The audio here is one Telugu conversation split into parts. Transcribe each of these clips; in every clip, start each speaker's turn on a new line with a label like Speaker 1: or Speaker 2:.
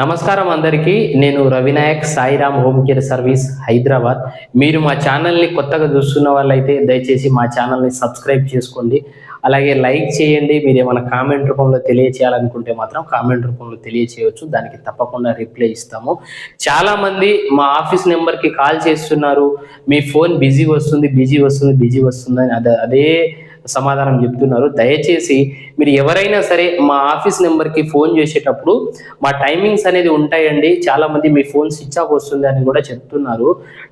Speaker 1: నమస్కారం అందరికీ. నేను Ravinayak Sairam home care service Hyderabad. మీరు మా ఛానల్ని కొత్తగా చూస్తున్న వాళ్ళైతే దయచేసి మా ఛానల్ని సబ్స్క్రైబ్ చేసుకోండి. అలాగే లైక్ చేయండి. మీరు ఏమైనా కామెంట్ రూపంలో తెలియచేయాలనుకుంటే మాత్రం కామెంట్ రూపంలో తెలియచేయవచ్చు. దానికి తప్పకుండా రిప్లై ఇస్తాము. చాలామంది మా ఆఫీస్ నెంబర్కి కాల్ చేస్తున్నారు. మీ ఫోన్ బిజీ వస్తుంది బిజీ వస్తుంది బిజీ వస్తుంది అదే అదే సమాధానం చెప్తున్నారు. దయచేసి మీరు ఎవరైనా సరే మా ఆఫీస్ నెంబర్కి ఫోన్ చేసేటప్పుడు మా టైమింగ్స్ అనేది ఉంటాయండి. చాలామంది మీ ఫోన్ స్విచ్ ఆఫ్ వస్తుంది అని కూడా చెప్తున్నారు.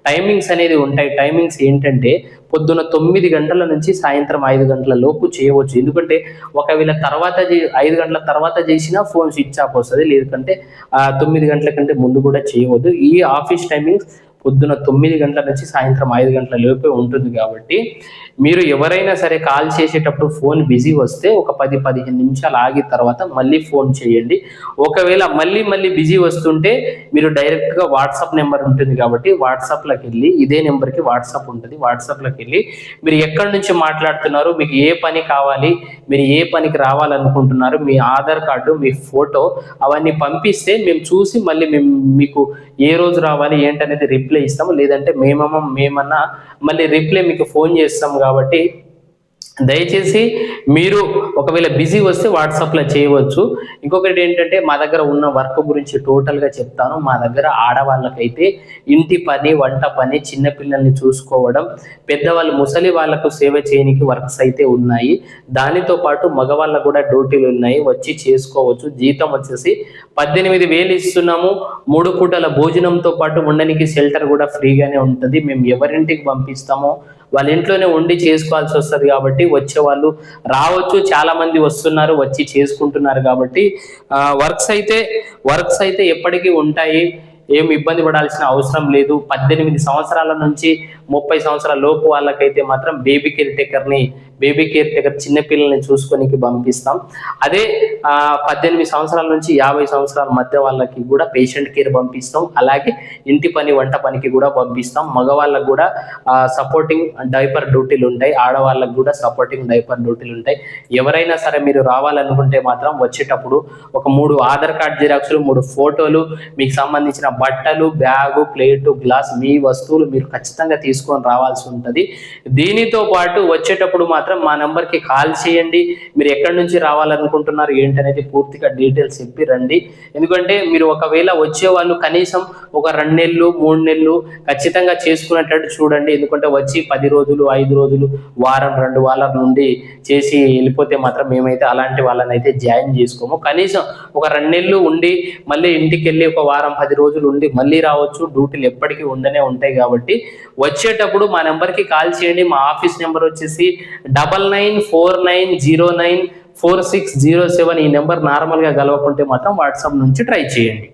Speaker 1: టైమింగ్స్ అనేది ఉంటాయి. టైమింగ్స్ ఏంటంటే పొద్దున తొమ్మిది గంటల నుంచి సాయంత్రం ఐదు గంటల లోపు చేయవచ్చు. ఎందుకంటే ఒకవేళ తర్వాత ఐదు గంటల తర్వాత చేసినా ఫోన్ స్విచ్ ఆఫ్ వస్తుంది. లేదంటే తొమ్మిది గంటల కంటే ముందు కూడా చేయవద్దు. ఈ ఆఫీస్ టైమింగ్స్ పొద్దున తొమ్మిది గంటల నుంచి సాయంత్రం ఐదు గంటల లోపే ఉంటుంది కాబట్టి మీరు ఎవరైనా సరే కాల్ చేసేటప్పుడు ఫోన్ బిజీ వస్తే ఒక పది పదిహేను నిమిషాలు ఆగిన తర్వాత మళ్ళీ ఫోన్ చేయండి. ఒకవేళ మళ్ళీ మళ్ళీ బిజీ వస్తుంటే మీరు డైరెక్ట్గా వాట్సాప్ నెంబర్ ఉంటుంది కాబట్టి వాట్సాప్లోకి వెళ్ళి ఇదే నెంబర్కి వాట్సాప్ ఉంటుంది. వాట్సాప్లోకి వెళ్ళి మీరు ఎక్కడి నుంచి మాట్లాడుతున్నారు మీకు ఏ పని కావాలి మీరు ఏ పనికి రావాలనుకుంటున్నారు మీ ఆధార్ కార్డు మీ ఫోటో అవన్నీ పంపిస్తే మేము చూసి మళ్ళీ మేము మీకు ఏ రోజు రావాలి ఏంటనేది రిప్లై ఇస్తాము. లేదంటే మేమమ్మ మేమన్నా మళ్ళీ రిప్లై మీకు ఫోన్ చేస్తాం కాబట్టి దయచేసి మీరు ఒకవేళ బిజీ వస్తే వాట్సాప్లో చేయవచ్చు. ఇంకొకటి ఏంటంటే మా దగ్గర ఉన్న వర్క్ గురించి టోటల్గా చెప్తాను. మా దగ్గర ఆడవాళ్ళకైతే ఇంటి పని వంట పని చిన్నపిల్లల్ని చూసుకోవడం పెద్దవాళ్ళు ముసలి వాళ్ళకు సేవ చేయనికి వర్క్స్ అయితే ఉన్నాయి. దానితో పాటు మగవాళ్ళకు కూడా డ్యూటీలు ఉన్నాయి. వచ్చి చేసుకోవచ్చు. జీతం వచ్చేసి పద్దెనిమిది వేలు ఇస్తున్నాము. మూడు పూటల భోజనంతో పాటు ఉండడానికి షెల్టర్ కూడా ఫ్రీగానే ఉంటుంది. మేము ఎవరింటికి పంపిస్తామో వాళ్ళ ఇంట్లోనే ఉండి చేసుకోవాల్సి వస్తుంది కాబట్టి వచ్చే వాళ్ళు రావచ్చు చాలా మంది వస్తున్నారు వచ్చి చేసుకుంటున్నారు కాబట్టి వర్క్స్ అయితే వర్క్స్ అయితే ఎప్పటికీ ఉంటాయి. ఏం ఇబ్బంది పడాల్సిన అవసరం లేదు. పద్దెనిమిది సంవత్సరాల నుంచి ముప్పై సంవత్సరాల లోపు వాళ్ళకైతే మాత్రం బేబీ కేర్ టేకర్ని బేబీ కేర్ టేకర్ చిన్నపిల్లల్ని చూసుకొనికి పంపిస్తాం. అదే ఆ, పద్దెనిమిది సంవత్సరాల నుంచి యాభై సంవత్సరాల మధ్య వాళ్ళకి కూడా పేషెంట్ కేర్ పంపిస్తాం. అలాగే ఇంటి పని వంట పనికి కూడా పంపిస్తాం. మగవాళ్ళకు కూడా సపోర్టింగ్ డైపర్ డ్యూటీలు ఉంటాయి. ఆడవాళ్ళకు కూడా సపోర్టింగ్ డైపర్ డ్యూటీలు ఉంటాయి. ఎవరైనా సరే మీరు రావాలనుకుంటే మాత్రం వచ్చేటప్పుడు ఒక మూడు ఆధార్ కార్డ్ జిరాక్స్లు మూడు ఫోటోలు మీకు సంబంధించిన బట్టలు బ్యాగు ప్లేటు గ్లాస్ మీ వస్తువులు మీరు ఖచ్చితంగా తీసుకొని రావాల్సి ఉంటుంది. దీనితో పాటు వచ్చేటప్పుడు మాత్రం మా నెంబర్కి కాల్ చేయండి. మీరు ఎక్కడి నుంచి రావాలనుకుంటున్నారు ఏంటనేది పూర్తిగా డీటెయిల్స్ చెప్పి రండి. ఎందుకంటే మీరు ఒకవేళ వచ్చే వాళ్ళు కనీసం ఒక రెండు నెలలు మూడు నెలలు ఖచ్చితంగా చేసుకునేటట్టు చూడండి. ఎందుకంటే వచ్చి పది రోజులు ఐదు రోజులు వారం రెండు వారాల నుండి చేసి వెళ్ళిపోతే మాత్రం మేమైతే అలాంటి వాళ్ళని అయితే జాయిన్ చేసుకోము. కనీసం ఒక రెండు నెలలు ఉండి మళ్ళీ ఇంటికి వెళ్ళి ఒక వారం పది రోజులు ఉండి మళ్ళీ రావచ్చు. డ్యూటీలు ఎప్పటికీ ఉండనే ఉంటాయి కాబట్టి వచ్చేటప్పుడు మా నెంబర్కి కాల్ చేయండి. మా ఆఫీస్ నెంబర్ వచ్చేసి double nine four nine zero nine four six zero seven ఈ నెంబర్ నార్మల్గా కలవకుంటే మాత్రం వాట్సాప్ నుంచి ట్రై చేయండి.